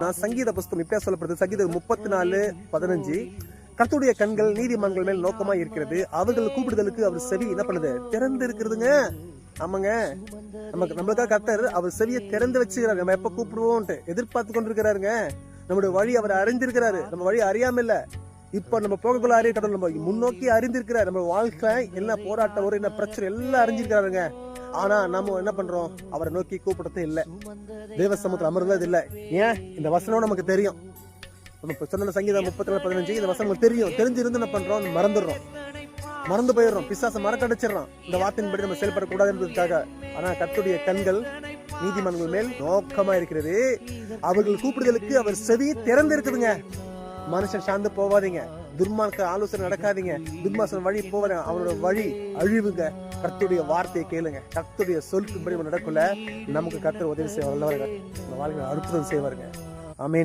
நான் சங்கீத புஸ்தகம் இப்படியா சொல்லப்படுது. சங்கீதம் முப்பத்தி நாலு பதினஞ்சு. கத்துடைய கண்கள் நீதிமன்றங்கள் மேல் நோக்கமா இருக்கிறது. அவர்கள் கூப்பிடுதலுக்கு அவர் செவி என்ன பண்ணுது? திறந்து இருக்கிறதுங்க ஆமாங்க. நமக்கு நம்மளுக்காக கத்தர் அவர் செவியை திறந்து வச்சுக்கிறாரு. நம்ம எப்ப கூப்பிடுவோம்ட்டு எதிர்பார்த்து கொண்டிருக்கிறாருங்க. நம்முடைய வழி அவர் அறிந்திருக்கிறாரு. நம்ம வழி அறியாம இல்ல இப்ப நம்ம போகக்குள்ள அறிய கடவுள் நம்ம முன்னோக்கி அறிந்திருக்கிறார். நம்ம வாழ்க்கை என்ன போராட்டம் ஒரு என்ன பிரச்சனை எல்லாம் அறிஞ்சிருக்கிறாருங்க. ஆனா நம்ம என்ன பண்றோம்? அவரை நோக்கி கூப்பிடுறதே இல்லை. தேவ சமூகத்தில் அமர்ந்தது இல்லை. ஏன்? இந்த வசனம் நமக்கு தெரியும். நம்ம சொன்ன சங்கீதம் முப்பத்தி நாலு பதினஞ்சு இந்த வசனம் தெரியும். தெரிஞ்சிருந்து என்ன பண்றோம்? மறந்துடுறோம். மறந்து போயிடுறோம். பிசாச மறக்கடிச்சிடறோம் இந்த வார்த்தையின்படி நம்ம செயல்படக்கூடாது என்பதற்காக. ஆனா கத்துடைய கண்கள் நீதிமன்றங்கள் மேல் நோக்கமா இருக்கிறது. அவர்கள் கூப்பிடுதலுக்கு அவர் செவி திறந்து இருக்குதுங்க மனுஷன் சார்ந்து போவாதீங்க. துர்மார்க்க ஆலோசனை நடக்காதீங்க. துர்மாசன் வழி போவாங்க அவனோட வழி அழிவுங்க. கர்த்தருடைய வார்த்தையை கேளுங்க. கர்த்தருடைய சொல்லுக்கும்படி நம்ம நடக்கல நமக்கு கர்த்தர் உதவி செய்வார். வல்லவர்கள். நம்ம வாழ்க்கையில அற்புதம் செய்வாருங்க. அமீன்